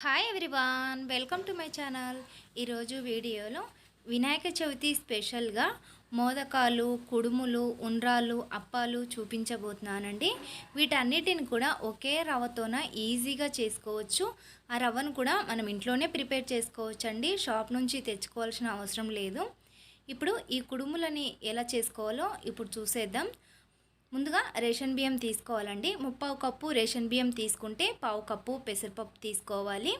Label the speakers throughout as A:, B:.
A: Hi everyone welcome to my channel ఈరోజు వీడియోలో వినాయక చవితి స్పెషల్గా మోదకాలు కుడుములు ఉండ్రాలు అప్పాలు చూపించబోతున్నానండి. వీటన్నిటిని కూడా ఒకే రవ్వతోన ఈజీగా చేసుకోవచ్చు. ఆ రవ్వను కూడా మనం ఇంట్లోనే ప్రిపేర్ చేసుకోవచ్చండి. షాప్ నుంచి తెచ్చుకోవాల్సిన అవసరం లేదు. ఇప్పుడు ఈ కుడుములని ఎలా చేసుకోవాలో ఇప్పుడు చూసేద్దాం. ముందుగా రేషన్ బియ్యం తీసుకోవాలండి. ముప్పావు కప్పు రేషన్ బియ్యం తీసుకుంటే పావు కప్పు పెసరపప్పు తీసుకోవాలి.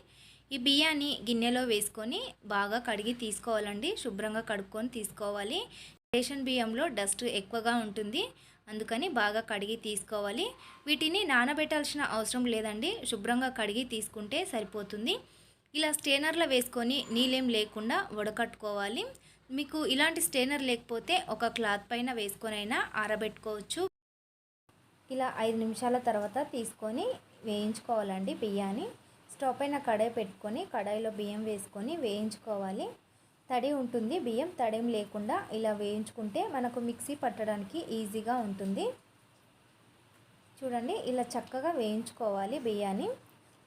A: ఈ బియ్యాన్ని గిన్నెలో వేసుకొని బాగా కడిగి తీసుకోవాలండి. శుభ్రంగా కడుక్కొని తీసుకోవాలి. రేషన్ బియ్యంలో డస్ట్ ఎక్కువగా ఉంటుంది. అందుకని బాగా కడిగి తీసుకోవాలి. వీటిని నానబెట్టాల్సిన అవసరం లేదండి. శుభ్రంగా కడిగి తీసుకుంటే సరిపోతుంది. ఇలా స్టేనర్లో వేసుకొని నీళ్ళేం లేకుండా వడకట్టుకోవాలి. మీకు ఇలాంటి స్టేనర్ లేకపోతే ఒక క్లాత్ పైన వేసుకొనైనా ఆరబెట్టుకోవచ్చు. ఇలా ఐదు నిమిషాల తర్వాత తీసుకొని వేయించుకోవాలండి బియ్యాన్ని. స్టవ్ పైన కడాయి పెట్టుకొని కడాయిలో బియ్యం వేసుకొని వేయించుకోవాలి. తడి ఉంటుంది బియ్యం తడేం లేకుండా ఇలా వేయించుకుంటే మనకు మిక్సీ పట్టడానికి ఈజీగా ఉంటుంది. చూడండి ఇలా చక్కగా వేయించుకోవాలి బియ్యాన్ని.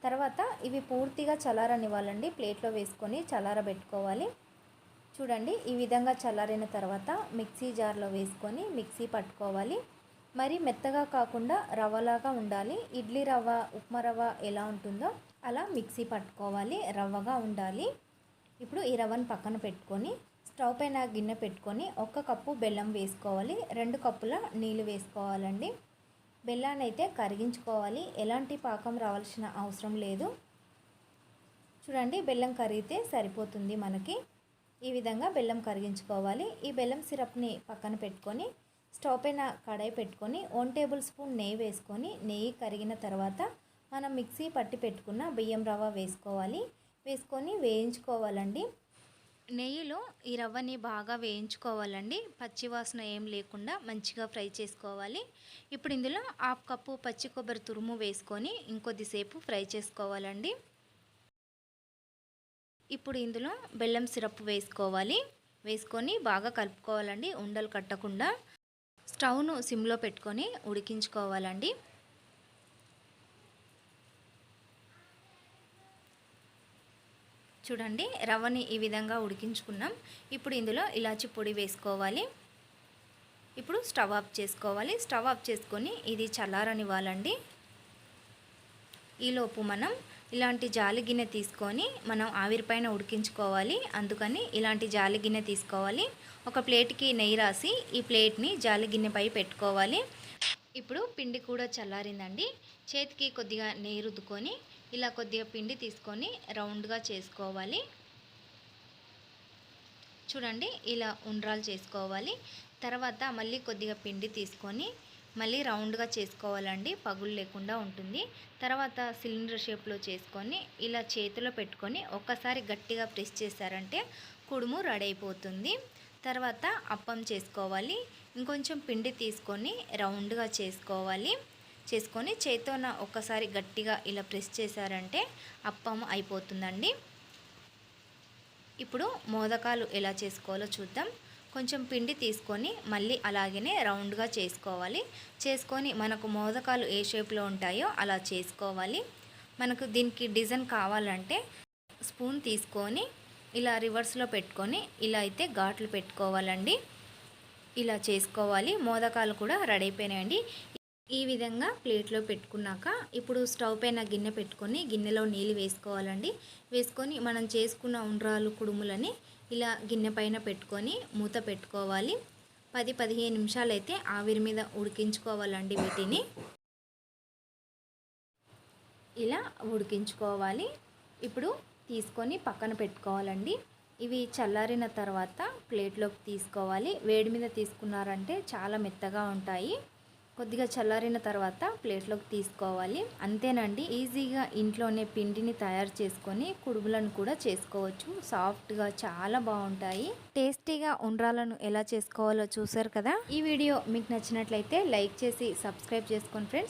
A: తర్వాత ఇవి పూర్తిగా చల్లారనివ్వాలండి ప్లేట్లో వేసుకొని చల్లారబెట్టుకోవాలి. చూడండి ఈ విధంగా చల్లారిన తర్వాత మిక్సీ జార్లో వేసుకొని మిక్సీ పట్టుకోవాలి. మరి మెత్తగా కాకుండా రవ్వలాగా ఉండాలి. ఇడ్లీ రవ్వ ఉప్మా రవ్వ ఎలా ఉంటుందో అలా మిక్సీ పట్టుకోవాలి రవ్వగా ఉండాలి. ఇప్పుడు ఈ రవ్వను పక్కన పెట్టుకొని స్టవ్ పైన గిన్నె పెట్టుకొని ఒక కప్పు బెల్లం వేసుకోవాలి. రెండు కప్పుల నీళ్ళు వేసుకోవాలండి. బెల్లాన్ని అయితే కరిగించుకోవాలి. ఎలాంటి పాకం రావాల్సిన అవసరం లేదు. చూడండి బెల్లం కరిగితే సరిపోతుంది మనకి. ఈ విధంగా బెల్లం కరిగించుకోవాలి. ఈ బెల్లం సిరప్ని పక్కన పెట్టుకొని స్టవ్ పైన కడాయి పెట్టుకొని వన్ టేబుల్ స్పూన్ నెయ్యి వేసుకొని నెయ్యి కరిగిన తర్వాత మనం మిక్సీ పట్టి పెట్టుకున్న బియ్యం రవ్వ వేసుకోవాలి. వేసుకొని వేయించుకోవాలండి. నెయ్యిలో ఈ రవ్వని బాగా వేయించుకోవాలండి. పచ్చివాసన ఏం లేకుండా మంచిగా ఫ్రై చేసుకోవాలి. ఇప్పుడు ఇందులో హాఫ్ కప్పు పచ్చి కొబ్బరి తురుము వేసుకొని ఇంకొద్దిసేపు ఫ్రై చేసుకోవాలండి. ఇప్పుడు ఇందులో బెల్లం సిరప్ వేసుకోవాలి. వేసుకొని బాగా కలుపుకోవాలండి. ఉండలు కట్టకుండా. స్టవ్ను సిమ్లో పెట్టుకొని ఉడికించుకోవాలండి. చూడండి రవ్వని ఈ విధంగా ఉడికించుకున్నాం. ఇప్పుడు ఇందులో ఇలాచి పొడి వేసుకోవాలి. ఇప్పుడు స్టవ్ ఆఫ్ చేసుకోవాలి. స్టవ్ ఆఫ్ చేసుకొని ఇది చల్లారనివ్వాలండి. ఈలోపు మనం ఇలాంటి జాలి గిన్నె తీసుకొని మనం ఆవిరి పైన ఉడికించుకోవాలి. అందుకని ఇలాంటి జాలి గిన్నె తీసుకోవాలి. ఒక ప్లేట్కి నెయ్యి రాసి ఈ ప్లేట్ని జాలి గిన్నెపై పెట్టుకోవాలి. ఇప్పుడు పిండి కూడా చల్లారిందండి. చేతికి కొద్దిగా నెయ్యి రుద్దుకొని ఇలా కొద్దిగా పిండి తీసుకొని రౌండ్గా చేసుకోవాలి. చూడండి ఇలా ఉండ్రాలు చేసుకోవాలి. తర్వాత మళ్ళీ కొద్దిగా పిండి తీసుకొని మళ్ళీ రౌండ్గా చేసుకోవాలండి. పగులు లేకుండా ఉంటుంది. తర్వాత సిలిండర్ షేప్లో చేసుకొని ఇలా చేతిలో పెట్టుకొని ఒక్కసారి గట్టిగా ప్రెస్ చేశారంటే కుడుము రెడీ అయిపోతుంది తర్వాత అప్పం చేసుకోవాలి. ఇంకొంచెం పిండి తీసుకొని రౌండ్గా చేసుకోవాలి. చేసుకొని చేతోన ఒక్కసారి గట్టిగా ఇలా ప్రెస్ చేశారంటే అప్పం అయిపోతుందండి. ఇప్పుడు మోదకాలు ఎలా చేసుకోవాలో చూద్దాం. కొంచెం పిండి తీసుకొని మళ్ళీ అలాగనే రౌండ్గా చేసుకోవాలి. చేసుకొని మనకు మోదకాలు ఏ షేప్లో ఉంటాయో అలా చేసుకోవాలి. మనకు దీనికి డిజైన్ కావాలంటే స్పూన్ తీసుకొని ఇలా రివర్స్లో పెట్టుకొని ఇలా అయితే ఘాట్లు పెట్టుకోవాలండి. ఇలా చేసుకోవాలి. మోదకాలు కూడా రెడీ అయిపోయినాయండి. ఈ విధంగా ప్లేట్లో పెట్టుకున్నాక ఇప్పుడు స్టవ్ పైన గిన్నె పెట్టుకొని గిన్నెలో నీళ్ళు వేసుకోవాలండి. వేసుకొని మనం చేసుకున్న ఉండ్రాలు కుడుములని ఇలా గిన్నె పైన పెట్టుకొని మూత పెట్టుకోవాలి. పది పదిహేను నిమిషాలు అయితే ఆవిరి మీద ఉడికించుకోవాలండి వీటిని. ఇలా ఉడికించుకోవాలి. ఇప్పుడు తీసుకొని పక్కన పెట్టుకోవాలండి. ఇవి చల్లారిన తర్వాత ప్లేట్లోకి తీసుకోవాలి. వేడి మీద తీసుకున్నారంటే చాలా మెత్తగా ఉంటాయి. కొద్దిగా చల్లారిన తర్వాత ప్లేట్లోకి తీసుకోవాలి. అంతేనండి ఈజీగా ఇంట్లోనే పిండిని తయారు చేసుకొని కుడుములను కూడా చేసుకోవచ్చు. సాఫ్ట్గా చాలా బాగుంటాయి. టేస్టీగా ఉండ్రాలను ఎలా చేసుకోవాలో చూసారు కదా? ఈ వీడియో మీకు నచ్చినట్లయితే లైక్ చేసి సబ్స్క్రైబ్ చేసుకోండి ఫ్రెండ్స్